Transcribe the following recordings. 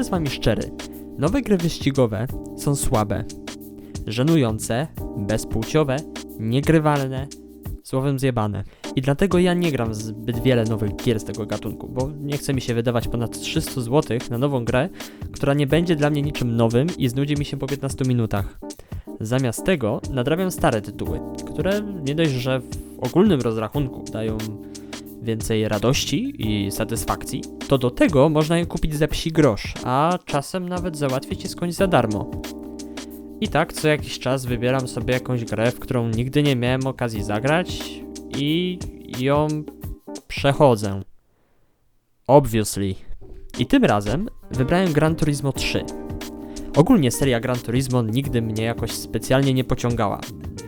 będę z wami szczery. Nowe gry wyścigowe są słabe, żenujące, bezpłciowe, niegrywalne, słowem zjebane. I dlatego ja nie gram zbyt wiele nowych gier z tego gatunku, bo nie chce mi się wydawać ponad 300 zł na nową grę, która nie będzie dla mnie niczym nowym i znudzi mi się po 15 minutach. Zamiast tego nadrabiam stare tytuły, które nie dość, że w ogólnym rozrachunku dają więcej radości i satysfakcji, to do tego można je kupić za psi grosz, a czasem nawet załatwić je skądś za darmo. I tak co jakiś czas wybieram sobie jakąś grę, w którą nigdy nie miałem okazji zagrać i ją przechodzę. Obviously. I tym razem wybrałem Gran Turismo 3. Ogólnie seria Gran Turismo nigdy mnie jakoś specjalnie nie pociągała.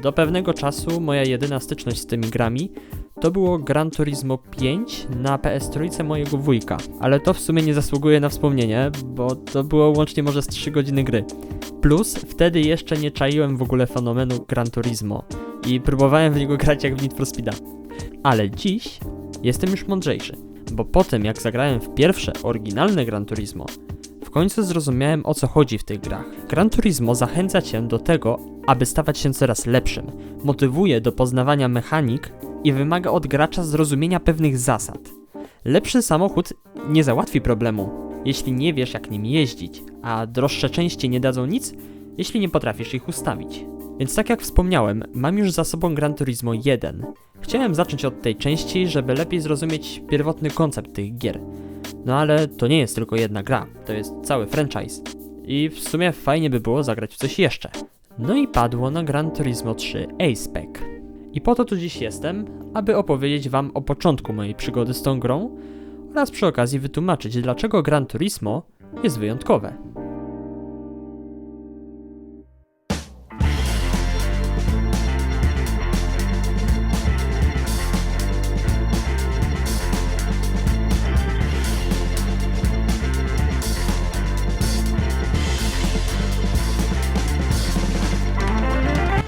Do pewnego czasu moja jedyna styczność z tymi grami to było Gran Turismo 5 na PS3 mojego wujka, ale to w sumie nie zasługuje na wspomnienie, bo to było łącznie może z 3 godziny gry. Plus wtedy jeszcze nie czaiłem w ogóle fenomenu Gran Turismo i próbowałem w niego grać jak w Need for Speeda. Ale dziś jestem już mądrzejszy, bo po tym jak zagrałem w pierwsze oryginalne Gran Turismo, w końcu zrozumiałem o co chodzi w tych grach. Gran Turismo zachęca cię do tego, aby stawać się coraz lepszym, motywuje do poznawania mechanik i wymaga od gracza zrozumienia pewnych zasad. Lepszy samochód nie załatwi problemu, jeśli nie wiesz jak nim jeździć, a droższe części nie dadzą nic, jeśli nie potrafisz ich ustawić. Więc tak jak wspomniałem, mam już za sobą Gran Turismo 1. Chciałem zacząć od tej części, żeby lepiej zrozumieć pierwotny koncept tych gier. No ale to nie jest tylko jedna gra, to jest cały franchise. I w sumie fajnie by było zagrać w coś jeszcze. No i padło na Gran Turismo 3 A-Spec. I po to tu dziś jestem, aby opowiedzieć wam o początku mojej przygody z tą grą oraz przy okazji wytłumaczyć, dlaczego Gran Turismo jest wyjątkowe.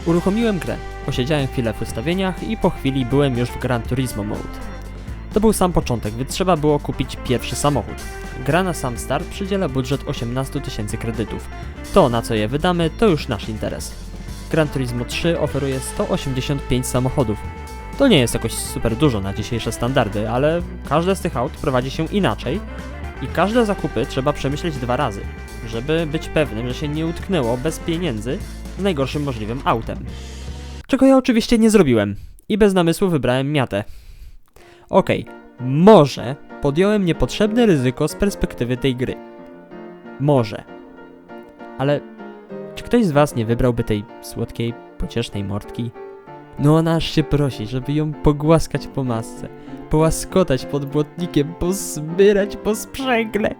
Uruchomiłem grę, posiedziałem chwilę w ustawieniach i po chwili byłem już w Gran Turismo Mode. To był sam początek, więc trzeba było kupić pierwszy samochód. Gra na sam start przydziela budżet 18 tysięcy kredytów. To, na co je wydamy, to już nasz interes. Gran Turismo 3 oferuje 185 samochodów. To nie jest jakoś super dużo na dzisiejsze standardy, ale każde z tych aut prowadzi się inaczej i każde zakupy trzeba przemyśleć dwa razy, żeby być pewnym, że się nie utknęło bez pieniędzy z najgorszym możliwym autem. Czego ja oczywiście nie zrobiłem i bez namysłu wybrałem miatę. Okej, może podjąłem niepotrzebne ryzyko z perspektywy tej gry. Może. Ale czy ktoś z was nie wybrałby tej słodkiej, pociesznej mordki? No ona aż się prosi, żeby ją pogłaskać po masce, połaskotać pod błotnikiem, pozbierać po sprzęgle.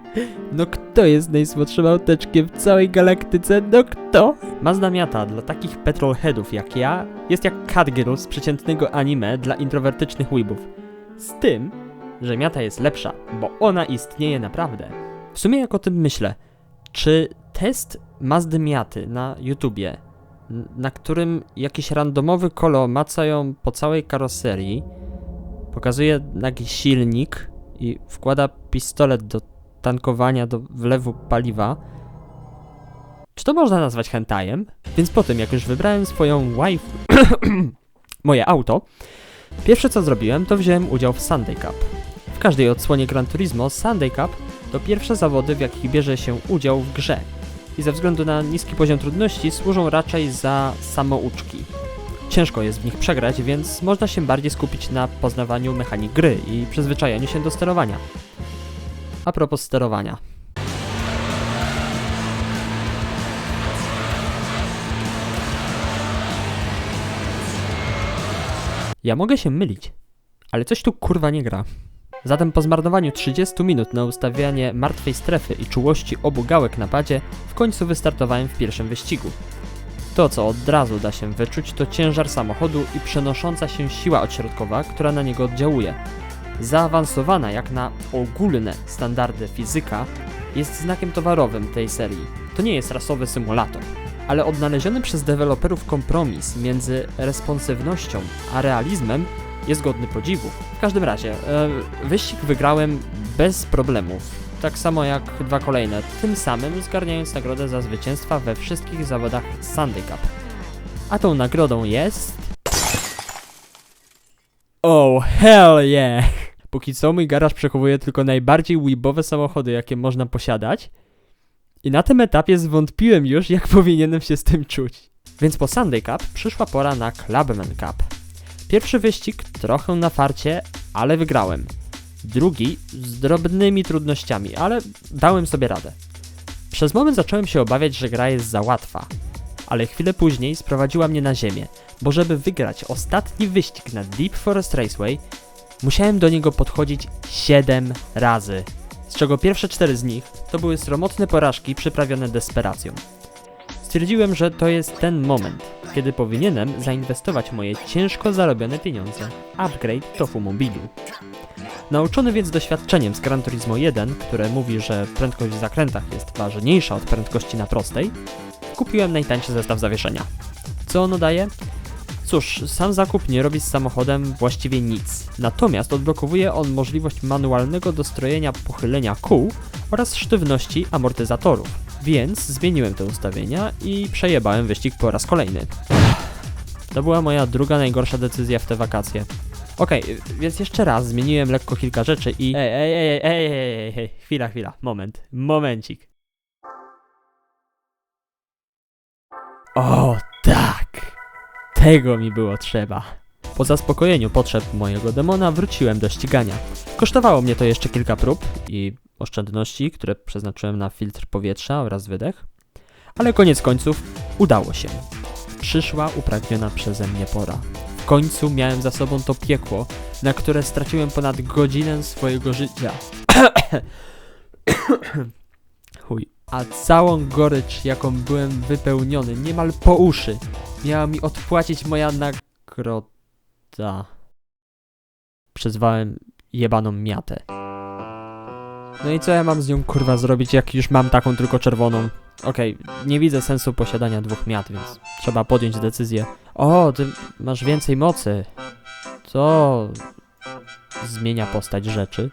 No kto jest najsłodszym auteczkiem w całej galaktyce? No kto? Mazda Miata dla takich petrolheadów jak ja jest jak Catgirl z przeciętnego anime dla introwertycznych weebów. Z tym, że Miata jest lepsza, bo ona istnieje naprawdę. W sumie jak o tym myślę, czy test Mazdy Miaty na YouTubie, na którym jakiś randomowy kolo maca ją po całej karoserii, pokazuje nagi silnik i wkłada pistolet do tankowania, do wlewu paliwa, czy to można nazwać hentajem? Więc po tym, jak już wybrałem swoją wife, moje auto, pierwsze co zrobiłem, to wziąłem udział w Sunday Cup. W każdej odsłonie Gran Turismo Sunday Cup to pierwsze zawody, w jakich bierze się udział w grze. I ze względu na niski poziom trudności służą raczej za samouczki. Ciężko jest w nich przegrać, więc można się bardziej skupić na poznawaniu mechanik gry i przyzwyczajaniu się do sterowania. A propos sterowania. Ja mogę się mylić, ale coś tu kurwa nie gra. Zatem po zmarnowaniu 30 minut na ustawianie martwej strefy i czułości obu gałek na padzie, w końcu wystartowałem w pierwszym wyścigu. To, co od razu da się wyczuć, to ciężar samochodu i przenosząca się siła odśrodkowa, która na niego oddziałuje. Zaawansowana jak na ogólne standardy fizyka, jest znakiem towarowym tej serii. To nie jest rasowy symulator, ale odnaleziony przez deweloperów kompromis między responsywnością a realizmem jest godny podziwu. W każdym razie, e, wyścig wygrałem bez problemów. tak samo jak dwa kolejne, tym samym zgarniając nagrodę za zwycięstwa we wszystkich zawodach Sunday Cup. A tą nagrodą jest... Oh, hell yeah! Póki co mój garaż przechowuje tylko najbardziej weebowe samochody, jakie można posiadać. I na tym etapie zwątpiłem już, jak powinienem się z tym czuć. Więc po Sunday Cup przyszła pora na Clubman Cup. Pierwszy wyścig trochę na farcie, ale wygrałem. Drugi z drobnymi trudnościami, ale dałem sobie radę. Przez moment zacząłem się obawiać, że gra jest za łatwa, ale chwilę później sprowadziła mnie na ziemię, bo żeby wygrać ostatni wyścig na Deep Forest Raceway, musiałem do niego podchodzić 7 razy, z czego pierwsze 4 z nich to były sromotne porażki przyprawione desperacją. Stwierdziłem, że to jest ten moment, kiedy powinienem zainwestować moje ciężko zarobione pieniądze. Upgrade Tofu Mobilu. Nauczony więc doświadczeniem z Gran Turismo 1, które mówi, że prędkość w zakrętach jest ważniejsza od prędkości na prostej, kupiłem najtańszy zestaw zawieszenia. Co ono daje? Cóż, sam zakup nie robi z samochodem właściwie nic, natomiast odblokowuje on możliwość manualnego dostrojenia pochylenia kół oraz sztywności amortyzatorów, więc zmieniłem te ustawienia i przejebałem wyścig po raz kolejny. To była moja druga najgorsza decyzja w te wakacje. Okej, więc jeszcze raz zmieniłem lekko kilka rzeczy i... Ej, ej, ej, ej, ej, ej, ej, chwila, chwila, moment, momencik. O, tak! Tego mi było trzeba. Po zaspokojeniu potrzeb mojego demona wróciłem do ścigania. Kosztowało mnie to jeszcze kilka prób i oszczędności, które przeznaczyłem na filtr powietrza oraz wydech. Ale koniec końców udało się. Przyszła upragniona przeze mnie pora. W końcu miałem za sobą to piekło, na które straciłem ponad godzinę swojego życia. Chuj. A całą gorycz, jaką byłem wypełniony, niemal po uszy, miała mi odpłacić moja nagroda. Przezwałem jebaną miatę. No i co ja mam z nią kurwa zrobić, jak już mam taką tylko czerwoną? Okej, nie widzę sensu posiadania dwóch miat, więc trzeba podjąć decyzję. O, ty masz więcej mocy. To zmienia postać rzeczy.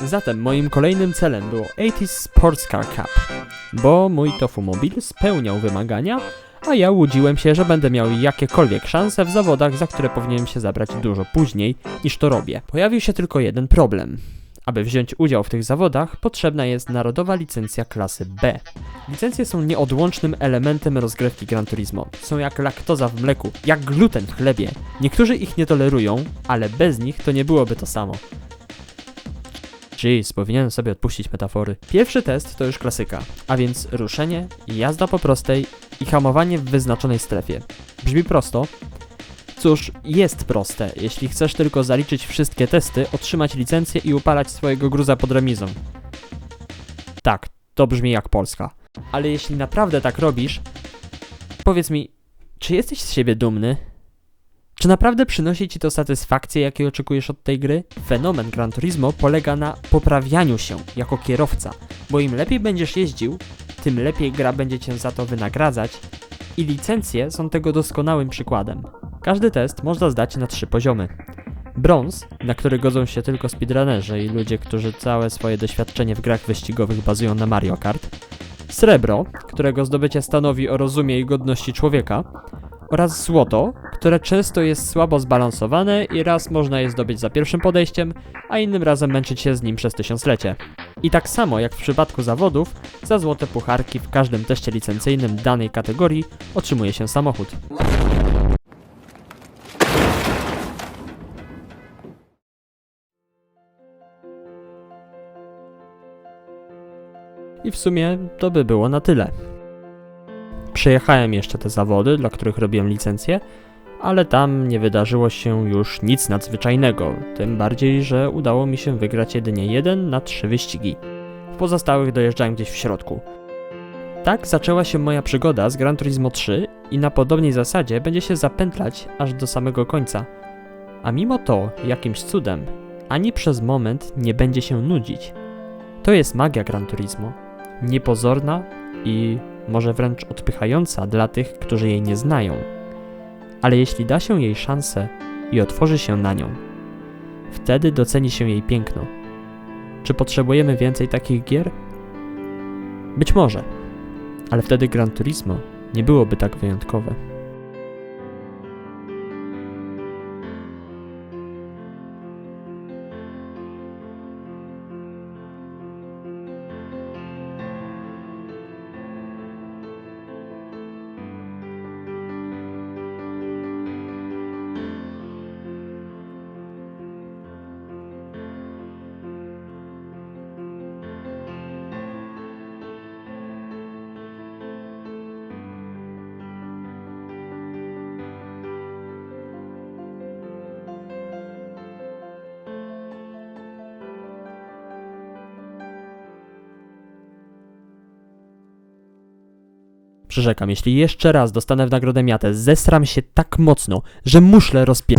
Zatem moim kolejnym celem było 80 Sports Car Cup, bo mój Tofu Mobil spełniał wymagania, a ja łudziłem się, że będę miał jakiekolwiek szanse w zawodach, za które powinienem się zabrać dużo później niż to robię. Pojawił się tylko jeden problem. Aby wziąć udział w tych zawodach, potrzebna jest narodowa licencja klasy B. Licencje są nieodłącznym elementem rozgrywki Gran Turismo. Są jak laktoza w mleku, jak gluten w chlebie. Niektórzy ich nie tolerują, ale bez nich to nie byłoby to samo. Jeez, powinienem sobie odpuścić metafory. Pierwszy test to już klasyka, a więc ruszenie, jazda po prostej i hamowanie w wyznaczonej strefie. Brzmi prosto? Cóż, jest proste, jeśli chcesz tylko zaliczyć wszystkie testy, otrzymać licencję i upalać swojego gruza pod remizą. Tak, to brzmi jak Polska. Ale jeśli naprawdę tak robisz, powiedz mi, czy jesteś z siebie dumny? Czy naprawdę przynosi ci to satysfakcję, jakiej oczekujesz od tej gry? Fenomen Gran Turismo polega na poprawianiu się jako kierowca, bo im lepiej będziesz jeździł, tym lepiej gra będzie cię za to wynagradzać i licencje są tego doskonałym przykładem. Każdy test można zdać na trzy poziomy. Brąz, na który godzą się tylko speedrunnerzy i ludzie, którzy całe swoje doświadczenie w grach wyścigowych bazują na Mario Kart. Srebro, którego zdobycie stanowi o rozumie i godności człowieka. Oraz złoto, które często jest słabo zbalansowane i raz można je zdobyć za pierwszym podejściem, a innym razem męczyć się z nim przez tysiąclecie. I tak samo jak w przypadku zawodów, za złote pucharki w każdym teście licencyjnym danej kategorii otrzymuje się samochód. I w sumie to by było na tyle. Przejechałem jeszcze te zawody, dla których robiłem licencję, ale tam nie wydarzyło się już nic nadzwyczajnego, tym bardziej, że udało mi się wygrać jedynie jeden na trzy wyścigi. W pozostałych dojeżdżałem gdzieś w środku. Tak zaczęła się moja przygoda z Gran Turismo 3 i na podobnej zasadzie będzie się zapętlać aż do samego końca. A mimo to, jakimś cudem, ani przez moment nie będzie się nudzić. To jest magia Gran Turismo. Niepozorna i może wręcz odpychająca dla tych, którzy jej nie znają. Ale jeśli da się jej szansę i otworzy się na nią. Wtedy doceni się jej piękno. Czy potrzebujemy więcej takich gier? Być może, ale wtedy Gran Turismo nie byłoby tak wyjątkowe. Przyrzekam, jeśli jeszcze raz dostanę w nagrodę miatę, zesram się tak mocno, że muszlę rozpie...